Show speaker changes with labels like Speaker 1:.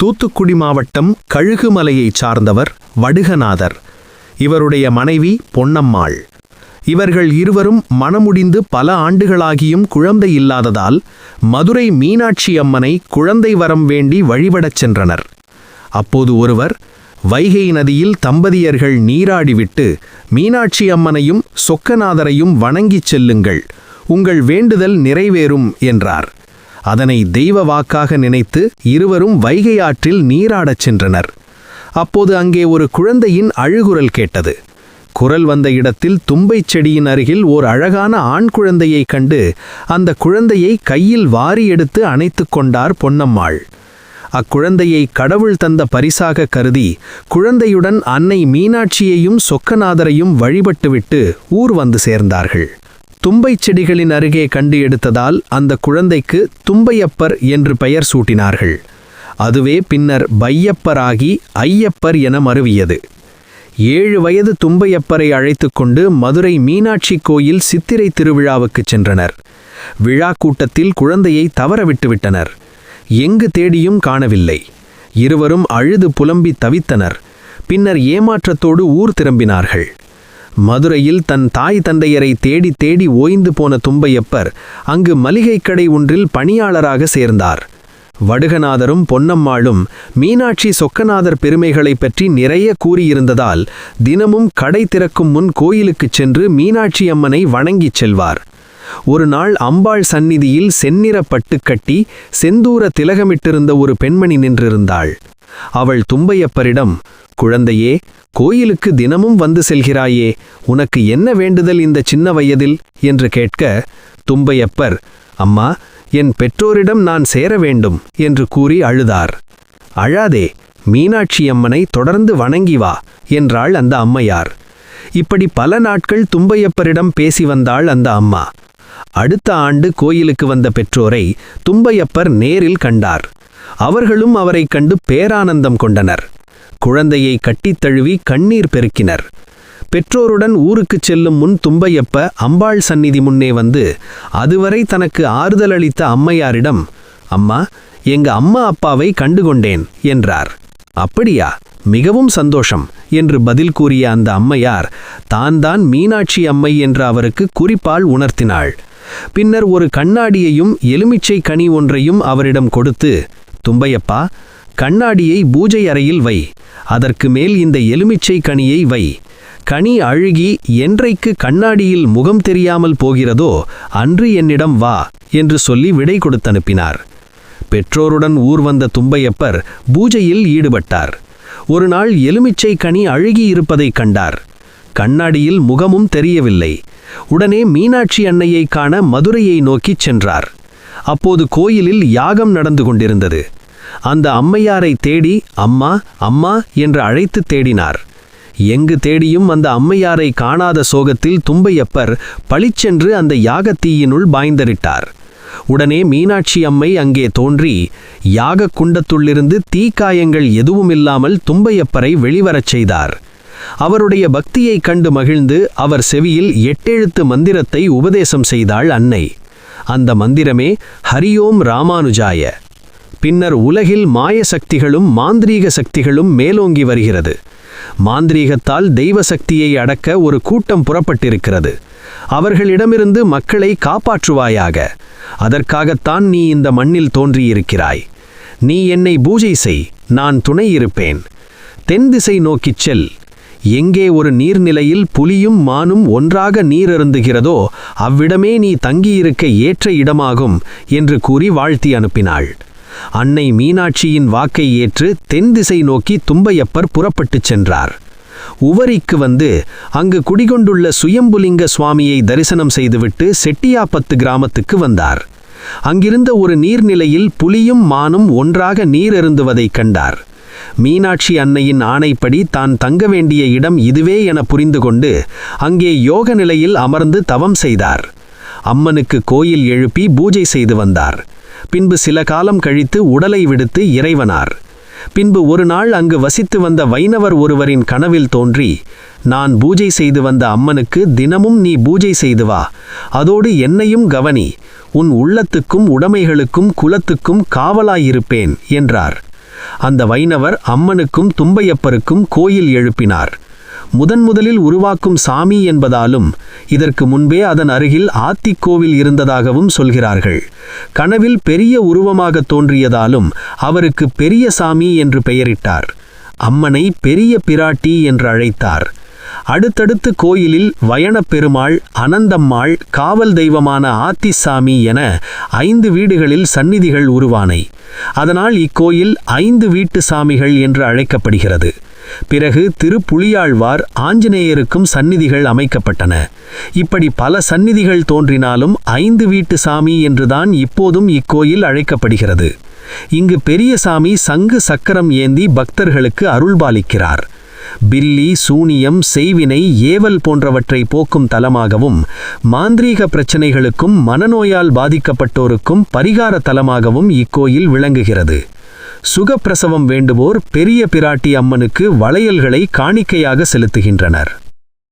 Speaker 1: தூத்துக்குடி மாவட்டம் கழுகுமலையைச் சார்ந்தவர் வடுகநாதர். இவருடைய மனைவி பொன்னம்மாள். இவர்கள் இருவரும் மணமுடிந்து பல ஆண்டுகளாகியும் குழந்தை இல்லாததால் மதுரை மீனாட்சி அம்மனை குழந்தை வரம் வேண்டி வழிபடச் சென்றனர். அப்போது ஒருவர் வைகை நதியில் தம்பதியர்கள் நீராடிவிட்டு மீனாட்சி அம்மனையும் சொக்கநாதரையும் வணங்கிச் செல்லுங்கள் உங்கள் வேண்டுதல் நிறைவேறும் என்றார். அதனை தெய்வ வாக்காக நினைத்து இருவரும் வைகை ஆற்றில் நீராடச் சென்றனர். அப்போது அங்கே ஒரு குழந்தையின் அழுகுரல் கேட்டது. குரல் வந்த இடத்தில் தும்பைச் செடியின் அருகில் ஓர் அழகான ஆண் குழந்தையைக் கண்டு அந்த குழந்தையை கையில் வாரி எடுத்து அணைத்துக் கொண்டார் பொன்னம்மாள். அக்குழந்தையை கடவுள் தந்த பரிசாக கருதி குழந்தையுடன் அன்னை மீனாட்சியையும் சொக்கநாதரையும் வழிபட்டுவிட்டு ஊர் வந்து சேர்ந்தார்கள். தும்பைச் செடிகளின் அருகே கண்டு எடுத்ததால் அந்த குழந்தைக்கு தும்பையப்பர் என்று பெயர் சூட்டினார்கள். அதுவே பின்னர் பையப்பராகி ஐயப்பர் என மருவியது. ஏழு வயது தும்பையப்பரை அழைத்துக்கொண்டு மதுரை மீனாட்சி கோயில் சித்திரை திருவிழாவுக்குச் சென்றனர். விழா கூட்டத்தில் குழந்தையை தவற விட்டுவிட்டனர். எங்கு தேடியும் காணவில்லை. இருவரும் அழுது புலம்பி தவித்தனர். பின்னர் ஏமாற்றத்தோடு ஊர் திரும்பினார்கள். மதுரையில் தன் தாய் தந்தையரை தேடி தேடி ஓய்ந்து போன தும்பையப்பர் அங்கு மளிகைக் கடை ஒன்றில் பணியாளராக சேர்ந்தார். வடுகநாதரும் பொன்னம்மாளும் மீனாட்சி சொக்கநாதர் பெருமைகளைப் பற்றி நிறைய கூறியிருந்ததால் தினமும் கடை திறக்கும் முன் கோயிலுக்குச் சென்று மீனாட்சி அம்மனை வணங்கிச் செல்வார். ஒரு நாள் அம்பாள் சந்நிதியில் செந்நிற பட்டு கட்டி செந்தூர திலகமிட்டிருந்த ஒரு பெண்மணி நின்றிருந்தாள். அவள் தும்பையப்பரிடம் குழந்தையே கோயிலுக்கு தினமும் வந்து செல்கிறாயே உனக்கு என்ன வேண்டுதல் இந்த சின்ன வயதில்? என்று கேட்க தும்பையப்பர் அம்மா என் பெற்றோரிடம் நான் சேர வேண்டும் என்று கூறி அழுதார். அழாதே மீனாட்சி அம்மனை தொடர்ந்து வணங்கி வா என்றாள் அந்த அம்மையார். இப்படி பல நாட்கள் தும்பையப்பரிடம் பேசி வந்தாள் அந்த அம்மா. அடுத்த ஆண்டு கோயிலுக்கு வந்த பெற்றோரை தும்பையப்பர் நேரில் கண்டார். அவர்களும் அவரைக் கண்டு பேரானந்தம் கொண்டனர். குழந்தையை கட்டித் தழுவி கண்ணீர் பெருக்கினர். பெற்றோருடன் ஊருக்குச் செல்லும் முன் தும்பையப்ப அம்பாள் சந்நிதி முன்னே வந்து அதுவரை தனக்கு ஆறுதல் அளித்த அம்மையாரிடம் அம்மா எங்க அம்மா அப்பாவை கண்டுகொண்டேன் என்றார். அப்படியா? மிகவும் சந்தோஷம் என்று பதில் கூறிய அந்த அம்மையார் தான் தான் மீனாட்சி அம்மை என்று அவருக்கு குறிப்பால் உணர்த்தினாள். பின்னர் ஒரு கண்ணாடியையும் எலுமிச்சை கனி ஒன்றையும் அவரிடம் கொடுத்து தும்பையப்பா கண்ணாடியை பூஜை அறையில் வை. அதற்கு மேல் இந்த எலுமிச்சை கனியை வை. கனி அழுகி என்றைக்கு கண்ணாடியில் முகம் தெரியாமல் போகிறதோ அன்று என்னிடம் வா என்று சொல்லி விடை கொடுத்தனுப்பினார். பெற்றோருடன் ஊர் வந்த தும்பையப்பர் பூஜையில் ஈடுபட்டார். ஒரு நாள் எலுமிச்சை கனி அழுகி இருப்பதைக் கண்டார். கண்ணாடியில் முகமும் தெரியவில்லை. உடனே மீனாட்சி அன்னையை காண மதுரையை நோக்கிச் சென்றார். அப்போது கோயிலில் யாகம் நடந்து கொண்டிருந்தது. அந்த அம்மையாரை தேடி அம்மா அம்மா என்று அழைத்து தேடினார். எங்கு தேடியும் அந்த அம்மையாரை காணாத சோகத்தில் தும்பையப்பர் பளிச்சென்று அந்த யாகத்தீயினுள் பாய்ந்தரிட்டார். உடனே மீனாட்சி அம்மை அங்கே தோன்றி யாக குண்டத்துள்ளிருந்து தீக்காயங்கள் எதுவுமில்லாமல் தும்பையப்பரை வெளிவரச் செய்தார். அவருடைய பக்தியைக் கண்டு மகிழ்ந்து அவர் செவியில் எட்டெழுத்து மந்திரத்தை உபதேசம் செய்தாள் அன்னை. அந்த மந்திரமே ஹரியோம் ராமானுஜாய. பின்னர் உலகில் மாய சக்திகளும் மாந்திரீக சக்திகளும் மேலோங்கி வருகிறது. மாந்திரீகத்தால் தெய்வ சக்தியை அடக்க ஒரு கூட்டம் புறப்பட்டிருக்கிறது. அவர்களிடமிருந்து மக்களை காப்பாற்றுவாயாக. அதற்காகத்தான் நீ இந்த மண்ணில் தோன்றியிருக்கிறாய். நீ என்னை பூஜை செய் நான் துணை இருப்பேன். தென் திசை நோக்கிச் செல். எங்கே ஒரு நீர்நிலையில் புலியும் மானும் ஒன்றாக நீர் அருந்துகிறதோ அவ்விடமே நீ தங்கியிருக்க ஏற்ற இடமாகும் என்று கூறி வாழ்த்தி அனுப்பினாள். அன்னை மீனாட்சியின் வாக்கை ஏற்று தென் திசை நோக்கி தும்பையப்பர் புறப்பட்டுச் சென்றார். உவரிக்கு வந்து அங்கு குடிகொண்டுள்ள சுயம்புலிங்க சுவாமியை தரிசனம் செய்துவிட்டு செட்டியாப்பத்து கிராமத்துக்கு வந்தார். அங்கிருந்த ஒரு நீர்நிலையில் புலியும் மானும் ஒன்றாக நீர் எருந்துவதைக் கண்டார். மீனாட்சி அன்னையின் ஆணைப்படி தான் தங்க வேண்டிய இடம் இதுவே என புரிந்து கொண்டு அங்கே யோக நிலையில் அமர்ந்து தவம் செய்தார். அம்மனுக்கு கோயில் எழுப்பி பூஜை செய்து வந்தார். பின்பு சில காலம் கழித்து உடலை விடுத்து இறைவனார். பின்பு ஒரு நாள் அங்கு வசித்து வந்த வைணவர் ஒருவரின் கனவில் தோன்றி நான் பூஜை செய்து வந்த அம்மனுக்கு தினமும் நீ பூஜை செய்து வா அதோடு என்னையும் கவனி உன் உள்ளத்துக்கும் உடைமைகளுக்கும் குலத்துக்கும் காவலாயிருப்பேன் என்றார். அந்த வைணவர் அம்மனுக்கும் தும்பையப்பருக்கும் கோயில் எழுப்பினார். முதன் முதலில் உருவாக்கும் சாமி என்பதாலும் இதற்கு முன்பே அதன் அருகில் ஆத்திக்கோவில் இருந்ததாகவும் சொல்கிறார்கள். கனவில் பெரிய உருவமாக தோன்றியதாலும் அவருக்கு பெரிய சாமி என்று பெயரிட்டார். அம்மனை பெரிய பிராட்டி என்று அழைத்தார். அடுத்தடுத்து கோயிலில் வயணப்பெருமாள் அனந்தம்மாள் காவல் தெய்வமான ஆத்திசாமி என ஐந்து வீடுகளில் சந்நிதிகள் உருவானை. அதனால் இக்கோயில் ஐந்து வீட்டு சாமிகள் என்று அழைக்கப்படுகிறது. பிறகு திருப்புலியாழ்வார் ஆஞ்சநேயருக்கும் சந்நிதிகள் அமைக்கப்பட்டன. இப்படி பல சந்நிதிகள் தோன்றினாலும் ஐந்து வீட்டு சாமி என்றுதான் இப்போதும் இக்கோயில் அழைக்கப்படுகிறது. இங்கு பெரியசாமி சங்கு சக்கரம் ஏந்தி பக்தர்களுக்கு அருள்பாலிக்கிறார். பில்லி சூனியம் செய்வினை ஏவல் போன்றவற்றை போக்கும் தலமாகவும் மாந்திரீக பிரச்சனைகளுக்கும் மனநோயால் பாதிக்கப்பட்டோருக்கும் பரிகார தலமாகவும் இக்கோயில் விளங்குகிறது. சுகப்பிரசவம் வேண்டுவோர் பெரிய பிராட்டி அம்மனுக்கு வளையல்களை காணிக்கையாக செலுத்துகின்றனர்.